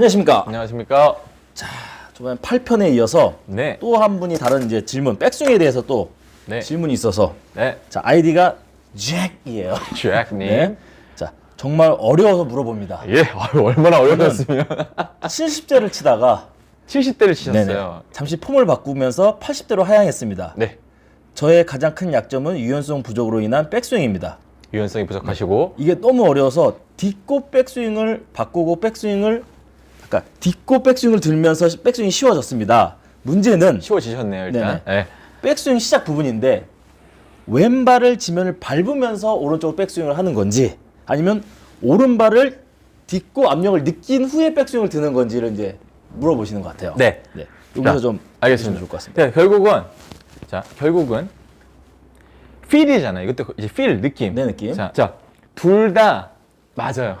안녕하십니까. 안녕하십니까. 저번 8편에 이어서 네. 또 한 분이 다른 이제 질문, 백스윙에 대해서 또 네. 질문이 있어서 네. 자 아이디가 잭이에요. 잭님. 네. 자 정말 어려워서 물어봅니다. 예, 아유, 얼마나 어려웠으면. 70대를 치다가 70대를 치셨어요. 네네, 잠시 폼을 바꾸면서 80대로 하향했습니다. 네. 저의 가장 큰 약점은 유연성 부족으로 인한 백스윙입니다. 유연성이 부족하시고. 이게 너무 어려워서 딛고 백스윙을 바꾸고 백스윙을 그러니까 딛고 백스윙을 들면서 백스윙이 쉬워졌습니다. 문제는 쉬워지셨네요, 일단. 네. 백스윙 시작 부분인데 왼발을 지면을 밟으면서 오른쪽으로 백스윙을 하는 건지 아니면 오른발을 딛고 압력을 느낀 후에 백스윙을 드는 건지를 이제 물어보시는 것 같아요. 네. 네. 여기서 자, 좀 알겠습니다. 좋을 것 같습니다. 자, 결국은, 자, 결국은, 필이잖아요. 이것도 이제 필, 느낌. 네, 느낌. 자, 자, 둘 다 맞아요.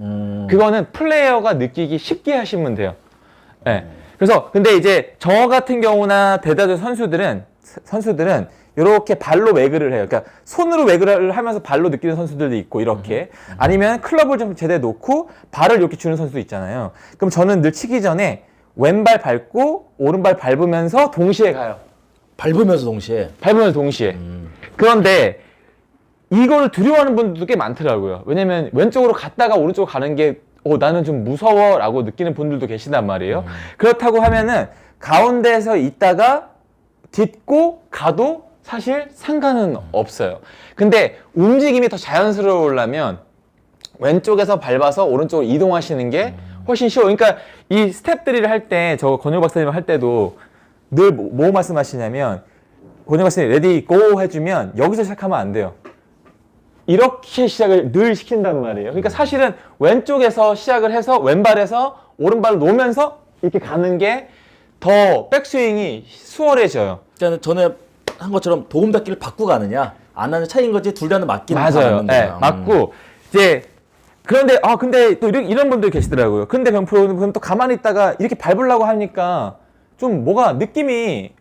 음, 그거는 플레이어가 느끼기 쉽게 하시면 돼요. 네. 그래서 근데 이제 저 같은 경우나 대다수 선수들은 선수들은 이렇게 발로 외그를 해요. 그러니까 손으로 외그를 하면서 발로 느끼는 선수들도 있고 이렇게 아니면 클럽을 좀 제대로 놓고 발을 이렇게 주는 선수도 있잖아요. 그럼 저는 늘 치기 전에 왼발 밟고 오른발 밟으면서 동시에 가요. 밟으면서 동시에 밟으면서 동시에. 그런데 이거를 두려워하는 분들도 꽤 많더라고요. 왜냐면 왼쪽으로 갔다가 오른쪽으로 가는 게 어, 나는 좀 무서워 라고 느끼는 분들도 계시단 말이에요. 그렇다고 하면은 가운데에서 있다가 딛고 가도 사실 상관은 없어요. 근데 움직임이 더 자연스러우려면 왼쪽에서 밟아서 오른쪽으로 이동하시는 게 훨씬 쉬워. 그러니까 이 스텝들을 할 때, 저 권효 박사님 할 때도 늘 뭐, 뭐 말씀하시냐면, 권효 박사님 레디 고 해주면 여기서 시작하면 안 돼요. 이렇게 시작을 늘 시킨단 말이에요. 그러니까 사실은 왼쪽에서 시작을 해서 왼발에서 오른발을 놓으면서 이렇게 가는 게 더 백스윙이 수월해져요. 그러니까 전에 한 것처럼 도움 닫기를 바꾸고 가느냐 안 하는 차이인 거지 둘 다는 맞기는 다 맞아요. 네, 거야. 음. 맞고 이제 그런데 아 근데 또 이런, 이런 분들 계시더라고요. 근데 병프로는 또 가만히 있다가 이렇게 밟으려고 하니까 좀 뭐가 느낌이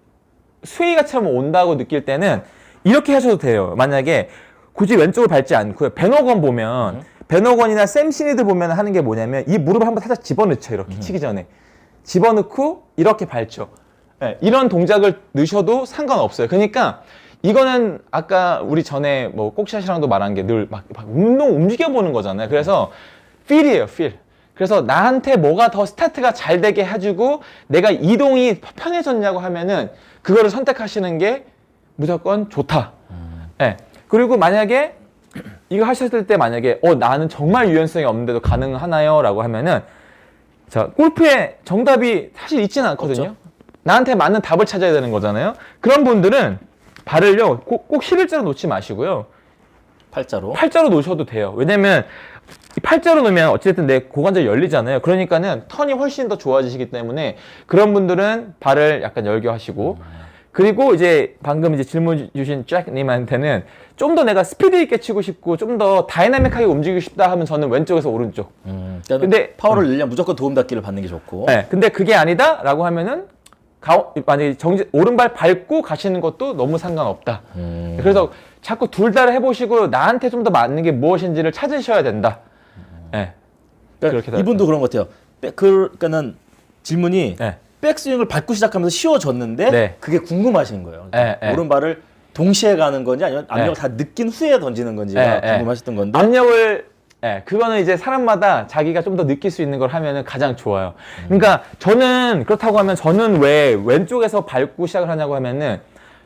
스웨이가처럼 온다고 느낄 때는 이렇게 하셔도 돼요. 만약에 굳이 왼쪽을 밟지 않고요. 베너건 보면 베너건이나 샘 시니드 보면 하는 게 뭐냐면 이 무릎을 한번 살짝 집어넣죠. 이렇게 치기 전에 집어넣고 이렇게 밟죠. 예, 이런 동작을 넣으셔도 상관없어요. 그러니까 이거는 아까 우리 전에 뭐 꼭샷이랑도 말한 게 늘 막 운동 움직여 보는 거잖아요. 그래서 필이에요, 필. 그래서 나한테 뭐가 더 스타트가 잘 되게 해주고 내가 이동이 편해졌냐고 하면은 그거를 선택하시는 게 무조건 좋다. 예. 그리고 만약에 이거 하셨을 때 만약에 어 나는 정말 유연성이 없는데도 가능하나요? 라고 하면은 자 골프의 정답이 사실 있지는 않거든요. 없죠. 나한테 맞는 답을 찾아야 되는 거잖아요. 그런 분들은 발을요 꼭, 꼭 11자로 놓지 마시고요. 팔자로 팔자로 놓으셔도 돼요. 왜냐면 이 팔자로 놓으면 어쨌든 내 고관절이 열리잖아요. 그러니까는 턴이 훨씬 더 좋아지시기 때문에 그런 분들은 발을 약간 열게 하시고 그리고 이제 방금 이제 질문 주신 잭님한테는 좀 더 내가 스피드 있게 치고 싶고 좀 더 다이나믹하게 움직이고 싶다 하면 저는 왼쪽에서 오른쪽. 음, 그러니까 근데- 파워를 늘려면 무조건 도움 닫기를 받는 게 좋고 네, 근데 그게 아니다라고 하면은 가, 만약에 정지, 오른발 밟고 가시는 것도 너무 상관없다. 음, 그래서 자꾸 둘 다를 해보시고 나한테 좀 더 맞는 게 무엇인지를 찾으셔야 된다. 네. 그러니까 이분도 그런 것 같아요. 백, 그러니까는 질문이 네. 백스윙을 밟고 시작하면서 쉬워졌는데 네. 그게 궁금하신 거예요. 네, 네. 오른발을 동시에 가는 건지 아니면 압력을 네. 다 느낀 후에 던지는 건지가 네, 네. 궁금하셨던 건데 압력을 예, 그거는 이제 사람마다 자기가 좀 더 느낄 수 있는 걸 하면은 가장 좋아요. 그러니까 저는 그렇다고 하면 저는 왜 왼쪽에서 밟고 시작을 하냐고 하면은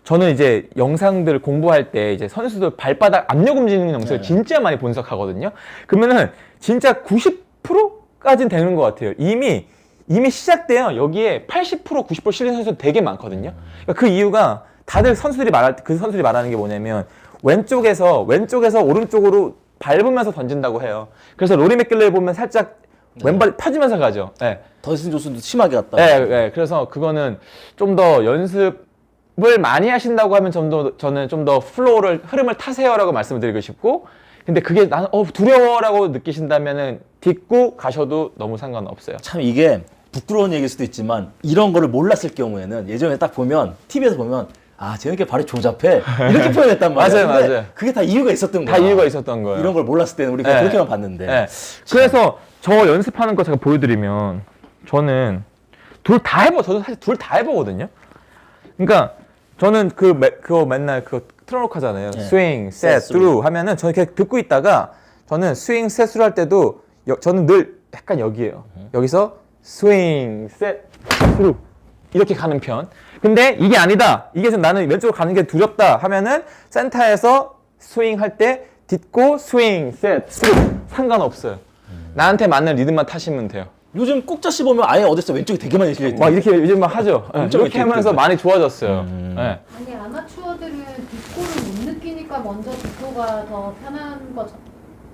저는 이제 영상들 공부할 때 이제 선수들 발바닥 압력 움직이는 영상을 네. 진짜 많이 분석하거든요. 그러면은 진짜 90%까지는 되는 것 같아요. 이미 이미 시작돼요. 여기에 80% 90% 실린 선수 되게 많거든요. 그러니까 그 이유가 다들 선수들이 말할 때그 선수들이 말하는 게 뭐냐면 왼쪽에서 왼쪽에서 오른쪽으로 밟으면서 던진다고 해요. 그래서 로리 맥길레 보면 살짝 왼발이 펴지면서 가죠. 예. 더슨 조슨도 심하게 갔다. 예, 예. 그래서 그거는 좀 더 연습을 많이 하신다고 하면 좀 더 저는 좀 더 플로우를 흐름을 타세요라고 말씀을 드리고 싶고 근데 그게 나는 어 두려워라고 느끼신다면은 딛고 가셔도 너무 상관없어요. 참 이게 부끄러운 얘기일 수도 있지만 이런 거를 몰랐을 경우에는 예전에 딱 보면 TV에서 보면 아 저렇게 발이 조잡해 이렇게 표현했단 말이야. 맞아요, 맞아요. 그게 다 이유가 있었던 다 거야. 이유가 있었던 거예요. 이런 걸 몰랐을 때는 우리가 네. 그렇게만 봤는데. 네. 그래서 저 연습하는 거 제가 보여드리면 저는 둘 다 해보 저도 사실 둘 다 해보거든요. 그러니까 저는 그 매, 그거 맨날 그거 틀어놓고 하잖아요. 네. 스윙, 셋, 셋, 스루 하면은 저는 이렇게 듣고 있다가 저는 스윙, 셋, 스루 할 때도 여- 저는 늘 약간 여기에요. 여기서 스윙, 셋, 스루 이렇게 가는 편. 근데 이게 아니다. 이게 좀 나는 왼쪽으로 가는 게 두렵다 하면은 센터에서 스윙 할 때 딛고 스윙, 셋, 스루 상관없어요. 나한테 맞는 리듬만 타시면 돼요. 요즘 꼭자씨 보면 아예 어디서 왼쪽이 되게 많이 실려 있대. 막 이렇게 요즘 막 하죠. 예, 엄청 이렇게 이렇게 하면서. 많이 좋아졌어요. 음. 예. 아니 아마추어들은 뒷골을 못 느끼니까 먼저 뒷골가 더 편한 거죠.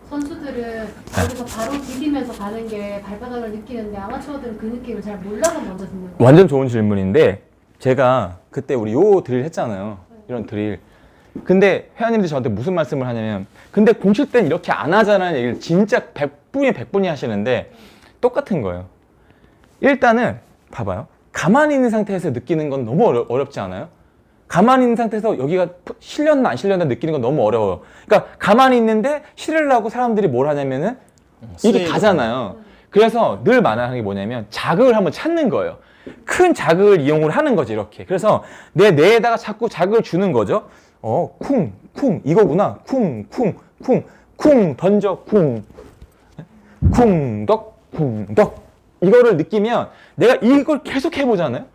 선수들은 여기서 바로 디디면서 가는 게 발바닥을 느끼는데 아마추어들은 그 느낌을 잘 몰라서 먼저 듣는 거예요. 완전 좋은 질문인데 제가 그때 우리 요 드릴 했잖아요. 이런 드릴. 근데 회원님들이 저한테 무슨 말씀을 하냐면 근데 공 칠 땐 이렇게 안 하자는 얘기를 진짜 100분이 100분이 하시는데 똑같은 거예요. 일단은 봐봐요. 가만히 있는 상태에서 느끼는 건 너무 어려, 어렵지 않아요? 가만히 있는 상태에서 여기가 푸- 실렸나 안 실렸나 느끼는 건 너무 어려워요. 그러니까 가만히 있는데 실으려고 사람들이 뭘 하냐면은 이게 스윙. 가잖아요. 그래서 늘 말하는 게 뭐냐면 자극을 한번 찾는 거예요. 큰 자극을 이용을 하는 거지 이렇게. 그래서 내 뇌에다가 자꾸 자극을 주는 거죠. 어, 쿵, 쿵 이거구나. 쿵, 쿵, 쿵, 쿵 던져, 쿵, 쿵덕, 쿵덕 이거를 느끼면 내가 이걸 계속 해보잖아요.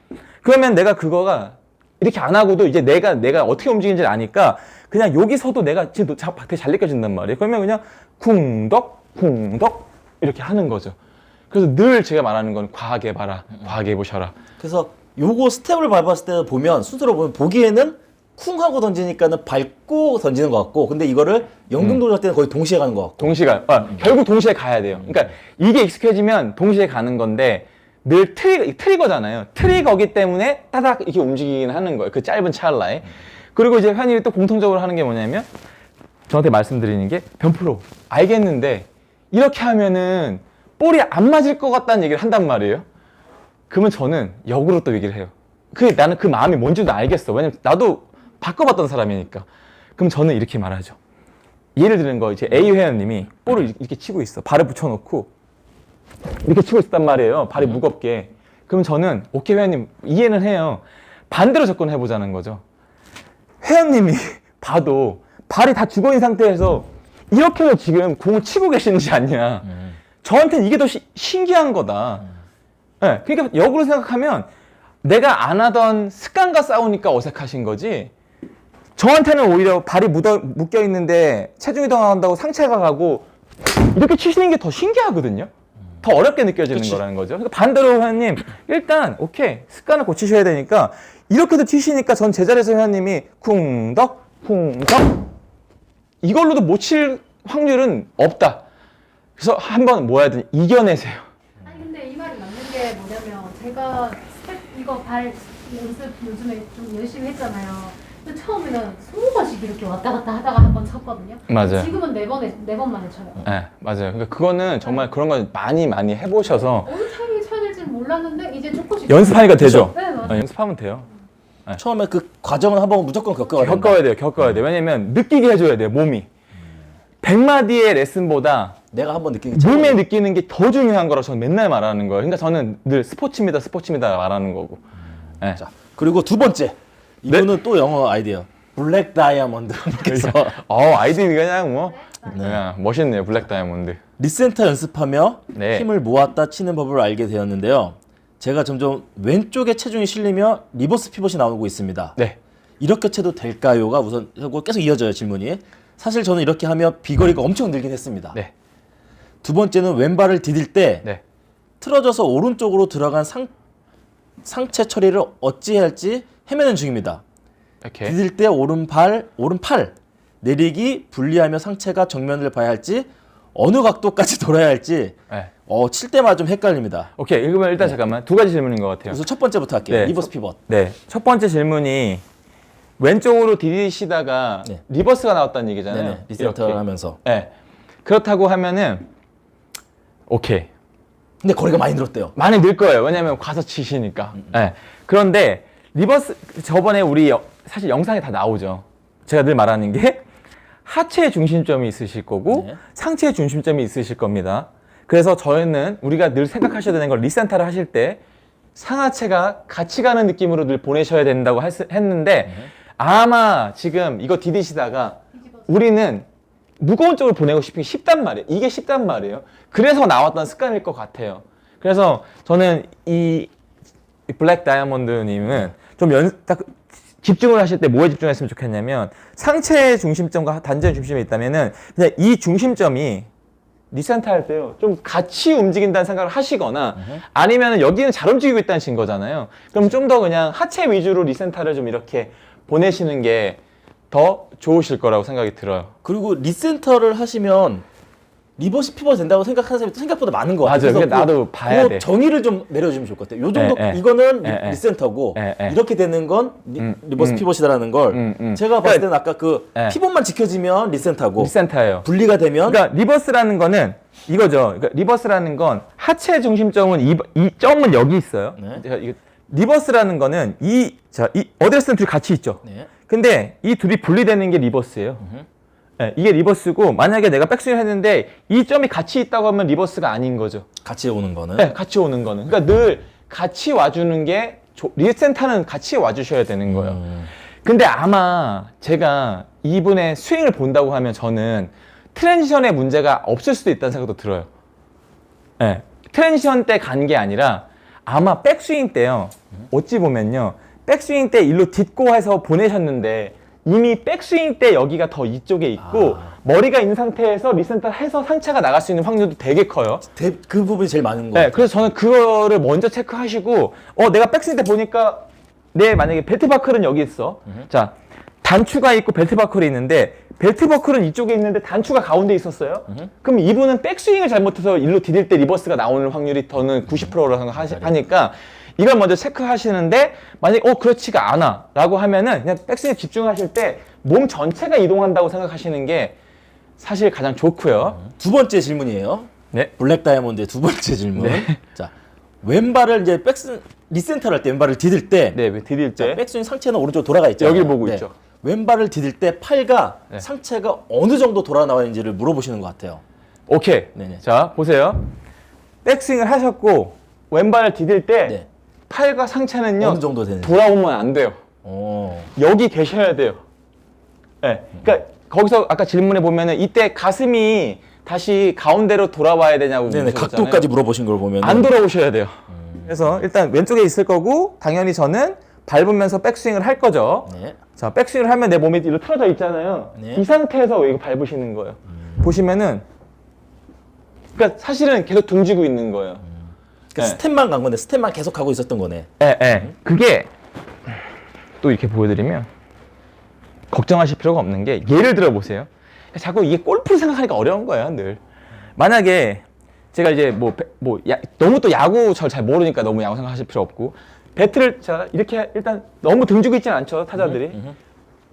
그러면 내가 그거가 이렇게 안 하고도 이제 내가 내가 어떻게 움직이는지 아니까 그냥 여기서도 내가 지금 자- 되게 잘 느껴진단 말이에요. 그러면 그냥 쿵덕, 쿵덕 이렇게 하는 거죠. 그래서 늘 제가 말하는 건 과하게 봐라, 과하게 보셔라. 그래서 요거 스텝을 밟았을 때 보면 순서로 보면 보기에는 쿵 하고 던지니까는 밟고 던지는 것 같고 근데 이거를 연금 동작 때는 거의 동시에 가는 것 같고 동시가 아, 결국 동시에 가야 돼요. 그러니까 이게 익숙해지면 동시에 가는 건데 늘 트리, 트리거잖아요. 트리거기 때문에 따닥 이렇게 움직이긴 하는 거예요. 그 짧은 찰나에. 그리고 이제 회원님이 또 공통적으로 하는 게 뭐냐면 저한테 말씀드리는 게 변프로 알겠는데 이렇게 하면은 볼이 안 맞을 것 같다는 얘기를 한단 말이에요. 그러면 저는 역으로 또 얘기를 해요. 그 나는 그 마음이 뭔지도 알겠어. 왜냐면 나도 바꿔봤던 사람이니까. 그럼 저는 이렇게 말하죠. 예를 드는 거 이제 A 회원님이 볼을 이렇게 치고 있어. 발을 붙여놓고 이렇게 치고 있단 말이에요. 발이 무겁게. 그럼 저는 오케이 회원님 이해는 해요. 반대로 접근해 보자는 거죠. 회원님이 봐도 발이 다 죽어 있는 상태에서 이렇게 지금 공을 치고 계시는지 아니냐. 저한테는 이게 더 시- 신기한 거다. 예, 그러니까 역으로 생각하면 내가 안 하던 습관과 싸우니까 어색하신 거지. 저한테는 오히려 발이 묻어, 묶여 있는데 체중 이동한다고 상체가 가고 이렇게 치시는 게 더 신기하거든요. 더 어렵게 느껴지는 그치. 거라는 거죠. 그러니까 반대로 회원님 일단 오케이 습관을 고치셔야 되니까 이렇게도 치시니까 전 제자리에서 회원님이 쿵덕 쿵덕 이걸로도 못 칠 확률은 없다. 그래서 한번 뭐 해야 되니 이겨내세요. 아니 근데 이 말이 맞는 게 뭐냐면 제가 스텝 이거 발 연습 요즘에 좀 열심히 했잖아요. 근데 처음에는 스무 번씩 이렇게 왔다 갔다 하다가 한 번 쳤거든요. 맞아요. 지금은 네 번에 네 번만에 쳐요. 네, 맞아요. 그러니까 그거는 정말 그런 걸 많이 많이 해보셔서 어느 타이밍에 쳐야 될지는 몰랐는데 이제 조금씩 연습하니까 되죠. 네 맞아요. 어, 연습하면 돼요. 처음에 그 과정은 한번 무조건 겪어야 된다. 겪어야 돼요. 겪어야 돼요. 왜냐면 느끼게 해줘야 돼요. 몸이. 100마디의 레슨보다 내가 한번 느낀 게 몸에. 느끼는 게 더 중요한 거라고 저는 맨날 말하는 거예요. 그러니까 저는 늘 스포츠입니다, 스포츠입니다 말하는 거고. 네. 자 그리고 두 번째 이거는 또 영어 아이디어 블랙 다이아몬드 분께서 어 아이디 그냥 뭐 네. 그냥 멋있네요. 블랙 다이아몬드. 리센터 연습하며 네. 힘을 모았다 치는 법을 알게 되었는데요. 제가 점점 왼쪽에 체중이 실리며 리버스 피벗이 나오고 있습니다. 네. 이렇게 쳐도 될까요?가 우선 하고 계속 이어져요 질문이. 사실 저는 이렇게 하며 비거리가 엄청 늘긴 했습니다. 네. 두 번째는 왼발을 디딜 때 네. 틀어져서 오른쪽으로 들어간 상, 상체 처리를 어찌 해야 할지 헤매는 중입니다. 이렇게. 디딜 때 오른발, 오른팔 내리기 분리하며 상체가 정면을 봐야 할지 어느 각도까지 돌아야 할지 네. 어, 칠 때마다 좀 헷갈립니다. 오케이. 그러면 일단 잠깐만 두 가지 질문인 것 같아요. 그래서 첫 번째부터 할게요. 네. 리버스 피벗. 네. 첫 번째 질문이 왼쪽으로 디디시다가 네. 리버스가 나왔다는 얘기잖아요. 네네. 리센터 이렇게. 하면서. 네. 그렇다고 하면은 오케이. 근데 거리가 많이 늘었대요. 많이 늘 거예요. 왜냐면 가서 치시니까. 네. 그런데 리버스 저번에 우리 여- 사실 영상에 다 나오죠. 제가 늘 말하는 게 하체의 중심점이 있으실 거고 네. 상체의 중심점이 있으실 겁니다. 그래서 저희는 우리가 늘 생각하셔야 되는 건 리센터를 하실 때 상하체가 같이 가는 느낌으로 늘 보내셔야 된다고 했, 했는데 아마 지금 이거 디디시다가 우리는 무거운 쪽으로 보내고 싶은 게 쉽단 말이에요. 이게 쉽단 말이에요. 그래서 나왔던 습관일 것 같아요. 그래서 저는 이 블랙 다이아몬드님은 좀 연, 딱 집중을 하실 때 뭐에 집중했으면 좋겠냐면 상체 중심점과 단전 중심이 있다면은 그냥 이 중심점이 리센터 할 때요 좀 같이 움직인다는 생각을 하시거나 아니면은 여기는 잘 움직이고 있다는 신 거잖아요. 그럼 좀 더 그냥 하체 위주로 리센터를 좀 이렇게 보내시는 게 더 좋으실 거라고 생각이 들어요. 그리고 리센터를 하시면 리버스 피벗 된다고 생각하는 사람이 생각보다 많은 것 같아요. 맞아요. 그래서 나도 그- 봐야 그 돼. 정의를 좀 내려주면 좋을 것 같아요. 요 정도 예, 예. 이거는 리, 예, 예. 리센터고 예, 예. 이렇게 되는 건 리, 음, 리버스 음. 피벗이다라는 걸 음, 음. 제가 봤을 그러니까- 때는 아까 그 예. 피벗만 지켜지면 리센터고 리센터예요. 분리가 되면 그러니까 리버스라는 거는 이거죠. 그러니까 리버스라는 건 하체 중심점은 이, 이 점은 여기 있어요. 네. 제가 이거 리버스라는 거는 이, 자, 이 어드레스는 둘이 같이 있죠. 네. 근데 이 둘이 분리되는 게 리버스예요. 네, 이게 리버스고 만약에 내가 백스윙 했는데 이 점이 같이 있다고 하면 리버스가 아닌 거죠. 같이 오는 거는 네, 같이 오는 거는. 그러니까 늘 같이 와주는 게 조- 리센터는 같이 와주셔야 되는 거예요. 음. 근데 아마 제가 이분의 스윙을 본다고 하면 저는 트랜지션에 문제가 없을 수도 있다는 생각도 들어요. 네. 트랜지션 때 간 게 아니라 아마 백스윙 때요. 어찌 보면요. 백스윙 때 일로 딛고 해서 보내셨는데 이미 백스윙 때 여기가 더 이쪽에 있고 아. 머리가 있는 상태에서 리센터 해서 상체가 나갈 수 있는 확률도 되게 커요. 대- 그 부분이 제일 많은 거 네. 그래서 저는 그거를 먼저 체크하시고, 어, 내가 백스윙 때 보니까, 내 만약에 벨트 바클은 여기 있어. 자, 단추가 있고 벨트 바클이 있는데, 벨트 버클은 이쪽에 있는데 단추가 가운데 있었어요. 그럼 이분은 백스윙을 잘못해서 일로 디딜 때 리버스가 나오는 확률이 더는 90%라고 하니까 이걸 먼저 체크하시는데 만약 어 그렇지가 않아 라고 하면은 그냥 백스윙에 집중하실 때 몸 전체가 이동한다고 생각하시는 게 사실 가장 좋고요. 두 번째 질문이에요. 네. 블랙 다이아몬드의 두 번째 질문. 네. 자, 왼발을 이제 백스 리센터를 할 때 왼발을 디딜 때 네, 왜 디딜 자, 때 백스윙 상체는 오른쪽 돌아가 있잖아요. 여길 보고 있죠. 왼발을 디딜 때 팔과 네. 상체가 어느 정도 돌아 나와 있는지를 물어보시는 것 같아요. 오케이. 네네. 자, 보세요. 백스윙을 하셨고 왼발을 디딜 때 네. 팔과 상체는요. 어느 정도 되는지. 돌아오면 안 돼요. 어. 여기 계셔야 돼요. 네. 그러니까 거기서 아까 질문에 보면은 이때 가슴이 다시 가운데로 돌아와야 되냐고 네네. 물으셨잖아요. 각도까지 물어보신 걸 보면 안 돌아오셔야 돼요. 그래서 일단 왼쪽에 있을 거고 당연히 저는 밟으면서 백스윙을 할 거죠. 네. 자, 백스윙을 하면 내 몸이 이렇게 틀어져 있잖아요. 네. 이 상태에서 이거 밟으시는 거예요. 보시면은 그러니까 사실은 계속 등지고 있는 거예요. 그 네. 스텝만 간 건데 스텝만 계속 하고 있었던 거네. 예, 예. 그게 또 이렇게 보여드리면 걱정하실 필요가 없는 게 예를 들어 보세요. 자꾸 이게 골프를 생각하니까 어려운 거예요, 늘. 만약에 제가 이제 뭐, 배- 뭐 야- 너무 또 야구 저 잘 모르니까 너무 야구 생각하실 필요 없고 배트를 자 이렇게 일단 너무 등지고 있지는 않죠 타자들이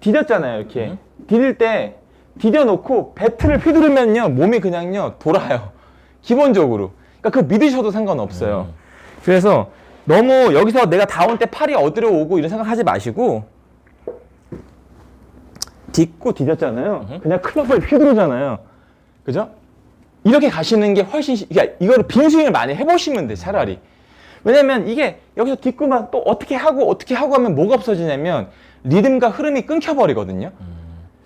디뎠잖아요 이렇게 디딜 때 디뎌 놓고 배트를 휘두르면요 몸이 그냥요 돌아요 기본적으로 그러니까 그거 믿으셔도 상관없어요. 그래서 너무 여기서 내가 다운 때 팔이 어디로 오고 이런 생각하지 마시고 딛고 디뎠잖아요. 그냥 클럽을 휘두르잖아요. 그죠? 이렇게 가시는 게 훨씬 시- 그러니까 이거를 빈스윙을 많이 해보시면 돼 차라리. 왜냐면 이게 여기서 딛고만 또 어떻게 하고 어떻게 하고 하면 뭐가 없어지냐면 리듬과 흐름이 끊겨버리거든요.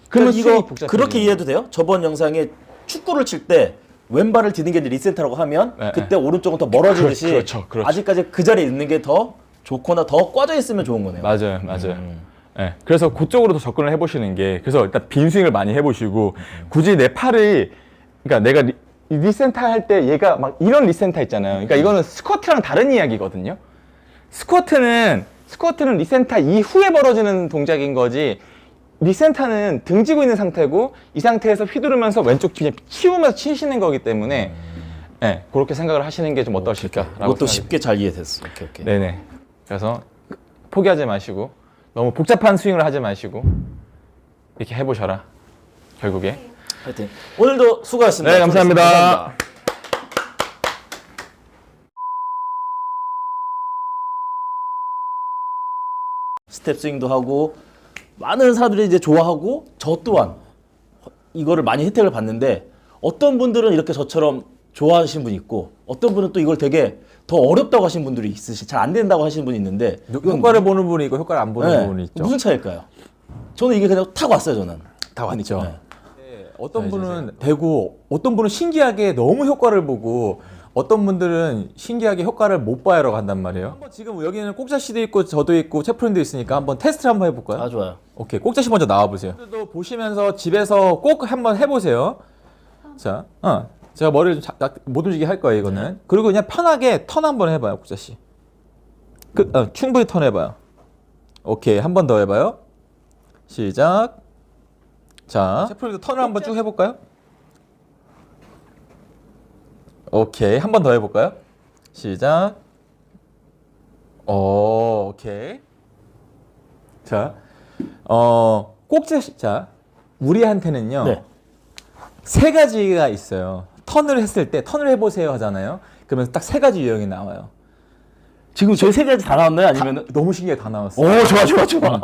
그러면 스윙이 이거 그렇게. 이해해도 돼요? 저번 영상에 축구를 칠 때 왼발을 디는 게 이제 리센터라고 하면 네, 그때 오른쪽은 더 멀어지듯이 그렇죠, 그렇죠, 그렇죠. 아직까지 그 자리에 있는 게 더 좋거나 더 꽈져 있으면 좋은 거네요. 맞아요, 맞아요. 음. 예, 그래서 그쪽으로 더 접근을 해보시는 게 그래서 일단 빈 스윙을 많이 해보시고 굳이 내 팔을 그러니까 내가 리, 리센터 할 때 얘가 막 이런 리센터 있잖아요. 그러니까 이거는 스쿼트랑 다른 이야기거든요. 스쿼트는 스쿼트는 리센터 이후에 벌어지는 동작인 거지. 리센터는 등지고 있는 상태고 이 상태에서 휘두르면서 왼쪽 그냥 치우면서 치시는 거기 때문에 예, 그렇게 생각을 하시는 게 좀 어떠실까라고 이것도 생각이 쉽게 잘 이해됐어. 오케이, 오케이. 네네. 그래서 포기하지 마시고 너무 복잡한 스윙을 하지 마시고 이렇게 해보셔라. 결국에. 하여튼 오늘도 수고하셨습니다. 네, 감사합니다. 감사합니다. 스텝 스윙도 하고 많은 사람들이 이제 좋아하고 저 또한 이거를 많이 혜택을 받는데 어떤 분들은 이렇게 저처럼 좋아하시는 분이 있고 어떤 분은 또 이걸 되게 더 어렵다고 하시는 분들이 있으시 잘 안 된다고 하시는 분이 있는데 이건 효과를 보는 분이 있고 효과를 안 보는 네, 분이 있죠. 무슨 차일까요? 저는 이게 그냥 탁 왔어요 저는. 다 왔죠. 네. 어떤 분은 되고 어떤 분은 신기하게 너무 효과를 보고 어떤 분들은 신기하게 효과를 못 봐요라고 한단 말이에요. 한번 지금 여기는 꼭자 씨도 있고 저도 있고 채프린도 있으니까 한번 테스트를 한번 해볼까요? 아 좋아요. 오케이 꼭자 씨 먼저 나와 보세요. 도 보시면서 집에서 꼭 한번 해보세요. 자, 어, 제가 머리를 좀 자- 못 움직이게 할 거예요 이거는. 그리고 그냥 편하게 턴 한번 해봐요 꼭자 씨. 그 어, 충분히 턴 해봐요. 오케이 한 번 더 해봐요. 시작. 자, 셰프리도 턴을 한번 쭉 해볼까요? 오케이 한 번 더 해볼까요? 시작. 오, 오케이. 자, 어, 꼭지, 자, 우리한테는요, 네. 세 가지가 있어요. 턴을 했을 때, 턴을 해보세요 하잖아요. 그러면 딱 세 가지 유형이 나와요. 지금 저희 세 가지 다 나왔나요? 아니면 너무 신기해, 다 나왔어. 오 좋아 좋아 좋아.